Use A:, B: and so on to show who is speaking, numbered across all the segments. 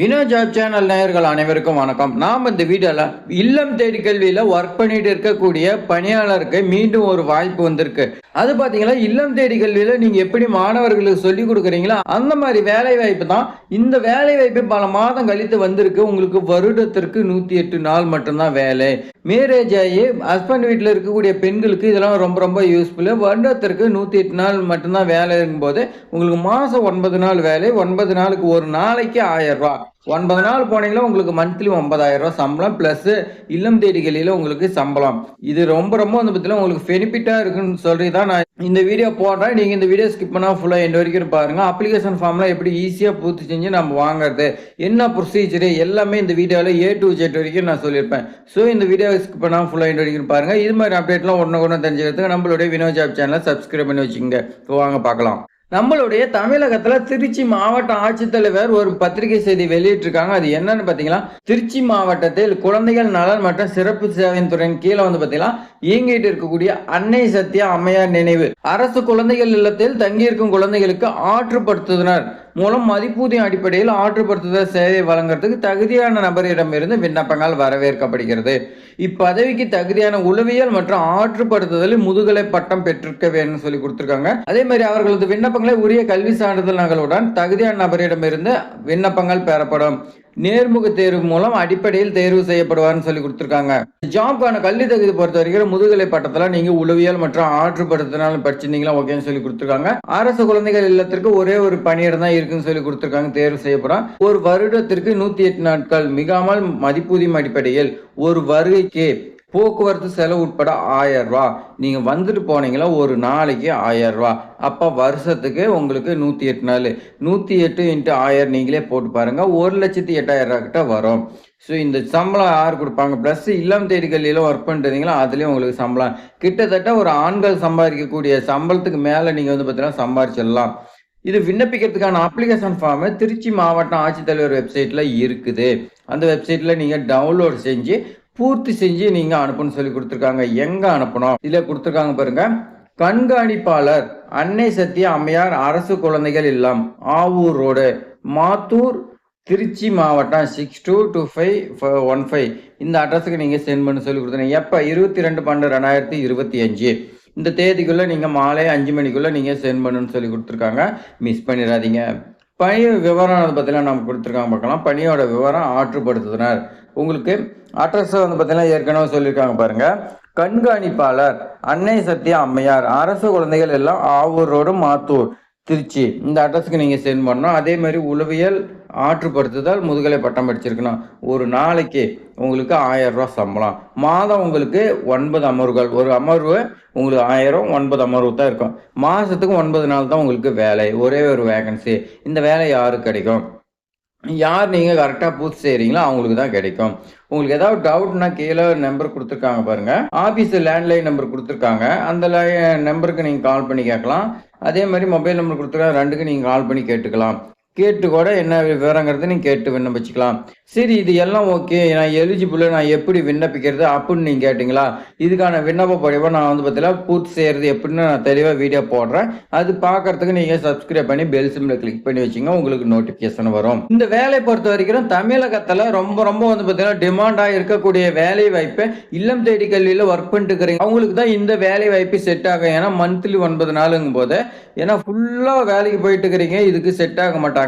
A: Vino job channel நேயர்கள் அனைவருக்கும் வணக்கம். நாம் இந்த வீடியோல இல்லம் தேடி கல்வியில ஒர்க் பண்ணிட்டு இருக்கக்கூடிய பணியாளருக்கு மீண்டும் ஒரு வாய்ப்பு வந்திருக்கு. அது பாத்தீங்கன்னா இல்லம் தேடி கல்வியில நீங்க எப்படி மாணவர்களுக்கு சொல்லி கொடுக்குறீங்களோ அந்த மாதிரி வேலை வாய்ப்பு தான். இந்த வேலை வாய்ப்பு பல மாதம் கழித்து வந்திருக்கு. உங்களுக்கு வருடத்திற்கு நூத்தி எட்டு நாள் மட்டும்தான் வேலை. மேரேஜ் ஆகி ஹஸ்பண்ட் வீட்டில் இருக்கக்கூடிய பெண்களுக்கு இதெல்லாம் ரொம்ப ரொம்ப யூஸ்ஃபுல்லு வருடத்திற்கு நூற்றி எட்டு நாள் மட்டும்தான் வேலை இருக்கும்போது உங்களுக்கு மாதம் ஒன்பது நாள் வேலை ஒன்பது நாளுக்கு ஒரு நாளைக்கு ஆயிரம் ரூபா ஒன்பது நாள் போனீங்கன்னா உங்களுக்கு மந்த்லி ஒன்பதாயிரம் ரூபா சம்பளம் ப்ளஸ் இல்லம் தேடிகளில் உங்களுக்கு சம்பளம். இது ரொம்ப ரொம்ப வந்து பார்த்தீங்கன்னா உங்களுக்கு பெனிஃபிட்டாக இருக்குன்னு சொல்லி தான் நான் இந்த வீடியோ போடுறேன். நீங்கள் இந்த வீடியோ ஸ்கிப் பண்ணால் ஃபுல்லாக எண்டு வரைக்கும் பாருங்கள் அப்ளிகேஷன் ஃபார்ம்லாம் எப்படி ஈஸியாக பூர்த்தி செஞ்சு நம்ம வாங்குறது என்ன ப்ரொசீஜரு எல்லாமே இந்த வீடியோவில் ஏ டு ஜெட் வரைக்கும் நான் சொல்லியிருப்பேன். ஸோ இந்த வீடியோ ஸ்கிப் பண்ணால் ஃபுல்லாக எண்டு வரைக்கும் பாருங்கள் இது மாதிரி அப்டேட்லாம் ஒன்று ஒன்று தெரிஞ்சுக்கிறதுக்கு நம்மளுடைய வினோ ஜாப் சேனலை சப்ஸ்கிரைப் பண்ணி வச்சுங்க வாங்க பார்க்கலாம். நம்மளுடைய தமிழகத்தில் திருச்சி மாவட்ட ஆட்சித்தலைவர் ஒரு பத்திரிகை செய்தி வெளியிட்டிருக்காங்க. அது என்னன்னு பார்த்தீங்கன்னா திருச்சி மாவட்டத்தில் குழந்தைகள் நலன் மற்றும் சிறப்பு சேவையின் துறையின் கீழே வந்து பார்த்தீங்கன்னா இயங்கிட்டு இருக்கக்கூடிய அன்னை சத்யா அம்மையார் நினைவு. அரசு குழந்தைகள் இல்லத்தில் தங்கியிருக்கும் குழந்தைகளுக்கு ஆற்றுப்படுத்துனர் மூலம் மதிப்பூதிய அடிப்படையில் ஆற்றுப்படுத்துதல் சேவை வழங்குறதுக்கு தகுதியான நபரிடமிருந்து விண்ணப்பங்கள் வரவேற்கப்படுகிறது. இப்பதவிக்கு தகுதியான உளவியல் மற்றும் ஆற்றுப்படுத்துதலில் முதுகலை பட்டம் பெற்றிருக்க வேண்டும் சொல்லி கொடுத்துருக்காங்க. அதே மாதிரி அவர்களது விண்ணப்பங்களை உரிய கல்வி சான்றிதழ்களுடன் தகுதியான நபரிடமிருந்து விண்ணப்பங்கள் பெறப்படும். நேர்முக தேர்வு மூலம் அடிப்படையில் தேர்வு செய்யப்படுவார்னு சொல்லி கொடுத்துருக்காங்க. ஜாப்க்கான கல்வி தகுதி பொறுத்த வரைக்கும் முதுகலை பட்டத்தில் நீங்க உளவியல் மற்றும் ஆற்றுப்படுத்தினாலும் படிச்சிருந்தீங்களா ஓகேன்னு சொல்லி கொடுத்துருக்காங்க. அரசு குழந்தைகள் இல்லத்திற்கு ஒரே ஒரு பணியிடம் தான் இருக்குன்னு சொல்லி கொடுத்துருக்காங்க தேர்வு செய்யப்படும் ஒரு வருடத்திற்கு நூத்தி எட்டு நாட்கள் மிகாமல் மதிப்பூதியம் அடிப்படையில் ஒரு வருகைக்கு போக்குவரத்து செலவு உட்பட ஆயிரம் ரூபா. வந்துட்டு போனீங்களா ஒரு நாளைக்கு ஆயிரம் ரூபா. அப்போ வருஷத்துக்கு உங்களுக்கு நூற்றி எட்டு நாள். நூற்றி எட்டு இன்ட்டு ஆயிரம் நீங்களே போட்டு பாருங்கள் ஒரு லட்சத்தி எட்டாயிரம் ரூபா கிட்ட வரும். ஸோ இந்த சம்பளம் யார் கொடுப்பாங்க? ப்ளஸ் இல்லம் தேடி கல்வியில ஒர்க் பண்ணுறீங்களோ அதுலேயும் உங்களுக்கு சம்பளம். கிட்டத்தட்ட ஒரு ஆண்கள் சம்பாதிக்கக்கூடிய சம்பளத்துக்கு மேலே நீங்கள் வந்து பார்த்தீங்கன்னா சம்பாரிச்சிடலாம். இது விண்ணப்பிக்கிறதுக்கான அப்ளிகேஷன் ஃபார்மு திருச்சி மாவட்ட ஆட்சித்தலைவர் வெப்சைட்டில் இருக்குது. அந்த வெப்சைட்டில் நீங்கள் டவுன்லோட் செஞ்சு பூர்த்தி செஞ்சு நீங்கள் அனுப்பணும்னு சொல்லி கொடுத்துருக்காங்க. எங்கே அனுப்பணும்? இதில் கொடுத்துருக்காங்க பாருங்க. கண்காணிப்பாளர் அன்னை சத்திய அம்மையார் அரசு குழந்தைகள் இல்லம் ஆவூர் ரோடு மாத்தூர் திருச்சி மாவட்டம் six two two five one five இந்த அட்ரஸுக்கு நீங்கள் சென்ட் பண்ணி சொல்லி கொடுத்துருங்க எப்போ? இருபத்தி ரெண்டு பன்னெண்டு ரெண்டாயிரத்தி இருபத்தி அஞ்சு. இந்த தேதிக்குள்ளே நீங்கள் மாலை அஞ்சு மணிக்குள்ளே நீங்கள் சென்ட் பண்ணுன்னு சொல்லி கொடுத்துருக்காங்க. மிஸ் பண்ணிடாதீங்க. பணி விவரம் பார்த்தீங்கன்னா நம்ம கொடுத்துருக்காங்க பார்க்கலாம். பணியோட விவரம் ஆற்றுப்படுத்துனர் உங்களுக்கு அட்ரஸ் வந்து பார்த்தீங்கன்னா ஏற்கனவே சொல்லியிருக்காங்க பாருங்க. கண்காணிப்பாளர் அன்னை சத்யா அம்மையார் அரசு குழந்தைகள் எல்லாம் ஆவூர் ரோடு மாத்தூர். திருச்சி. இந்த அட்ரஸ்க்கு நீங்கள் சென்ட் பண்ணணும் அதே மாதிரி உளவியல் ஆற்றுப்படுத்துதல் முதுகலை பட்டம் படிச்சிருக்கணும். ஒரு நாளைக்கு உங்களுக்கு ஆயிரரூவா சம்பளம். மாதம் உங்களுக்கு ஒன்பது அமர்வுகள். ஒரு அமர்வு உங்களுக்கு ஆயிரம் ஒன்பது அமர்வு தான் இருக்கும். மாதத்துக்கு ஒன்பது நாள் தான் உங்களுக்கு வேலை. ஒரே ஒரு வேகன்சி இந்த வேலை யாருக்கு கிடைக்கும்? யார் நீங்கள் கரெக்டாக பூர்த்தி செய்கிறீங்களோ அவங்களுக்கு தான் கிடைக்கும். உங்களுக்கு ஏதாவது டவுட்னா கீழே நம்பர் கொடுத்துருக்காங்க பாருங்கள் ஆஃபீஸு லேண்ட்லைன் நம்பர் கொடுத்துருக்காங்க. அந்த நம்பருக்கு நீங்கள் கால் பண்ணி கேட்கலாம். அதே மாதிரி மொபைல் நம்பர் கொடுத்துருக்காங்க ரெண்டுக்கு நீங்கள் கால் பண்ணி கேட்டுக்கலாம். கேட்டு கூட என்ன விவரங்கிறத நீங்கள் கேட்டு விண்ணப்பிச்சுக்கலாம். சரி இது எல்லாம் ஓகே. நான் எலிஜிபிள் நான் எப்படி விண்ணப்பிக்கிறது அப்படின்னு நீங்கள் கேட்டிங்களா? இதுக்கான விண்ணப்ப படிவை நான் வந்து பார்த்தீங்கன்னா பூர்த்தி செய்கிறது எப்படின்னு நான் தெளிவாக வீடியோ போடுறேன். அது பார்க்கறதுக்கு நீங்கள் சப்ஸ்கிரைப் பண்ணி பெல் சிம்மில் கிளிக் பண்ணி வச்சுங்க உங்களுக்கு நோட்டிஃபிகேஷன் வரும். இந்த வேலையை பொறுத்த வரைக்கும் தமிழகத்தில் ரொம்ப ரொம்ப வந்து பார்த்தீங்கன்னா டிமாண்டாக இருக்கக்கூடிய வேலை வாய்ப்பை இல்லம் தேடி கல்வியில் ஒர்க் பண்ணிட்டு இருக்கிறீங்க. அவங்களுக்கு தான் இந்த வேலை வாய்ப்பு செட் ஆகும். ஏன்னா மந்த்லி ஒன்பது நாளுங்கும் போது ஏன்னா ஃபுல்லாக வேலைக்கு போயிட்டு இருக்கிறீங்க. இதுக்கு செட் ஆக மாட்டாங்க.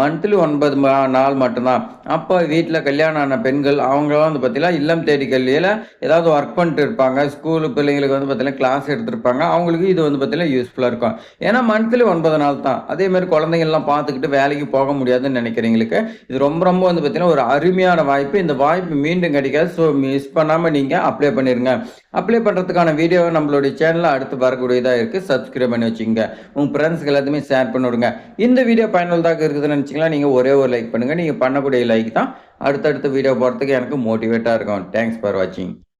A: மந்த்லி ஒன்பது நாள் மட்டும்தான். அப்போ வீட்டில் கல்யாணம் ஆன பெண்கள் அவங்களாம் வந்து பார்த்தீங்கன்னா இல்லம் தேடி கல்வியில் ஏதாவது ஒர்க் பண்ணிட்டு இருப்பாங்க. ஸ்கூலு பிள்ளைங்களுக்கு வந்து பார்த்தீங்கன்னா கிளாஸ் எடுத்திருப்பாங்க. அவங்களுக்கு இது வந்து பார்த்தீங்கன்னா யூஸ்ஃபுல்லாக இருக்கும். ஏன்னா மந்த்லி ஒன்பது நாள் தான். அதே மாதிரி குழந்தைங்கள்லாம் பார்த்துக்கிட்டு வேலைக்கு போக முடியாதுன்னு நினைக்கிறவங்களுக்கு இது ரொம்ப ரொம்ப வந்து பார்த்தீங்கன்னா ஒரு அருமையான வாய்ப்பு. இந்த வாய்ப்பு மீண்டும் கிடைக்காது. ஸோ மிஸ் பண்ணாமல் நீங்கள் அப்ளை பண்ணிடுங்க அப்ளை பண்ணுறதுக்கான வீடியோ நம்மளுடைய சேனலில் அடுத்து வரக்கூடியதாக இருக்குது சப்ஸ்கிரைப் பண்ணி வச்சுங்க உங்கள் ஃப்ரெண்ட்ஸ்க்கு எல்லாத்தையுமே ஷேர் பண்ணி விடுங்க. இந்த வீடியோ பயனுள்ளதாக இருக்குதுன்னு நினச்சிங்களா? நீங்கள் ஒரே ஒரு லைக் பண்ணுங்கள் நீங்கள் பண்ணக்கூடிய லைக் தான் அடுத்தடுத்த வீடியோ போகிறதுக்கு எனக்கு மோட்டிவேட்டாக இருக்கும். தேங்க்ஸ் ஃபார் வாட்சிங்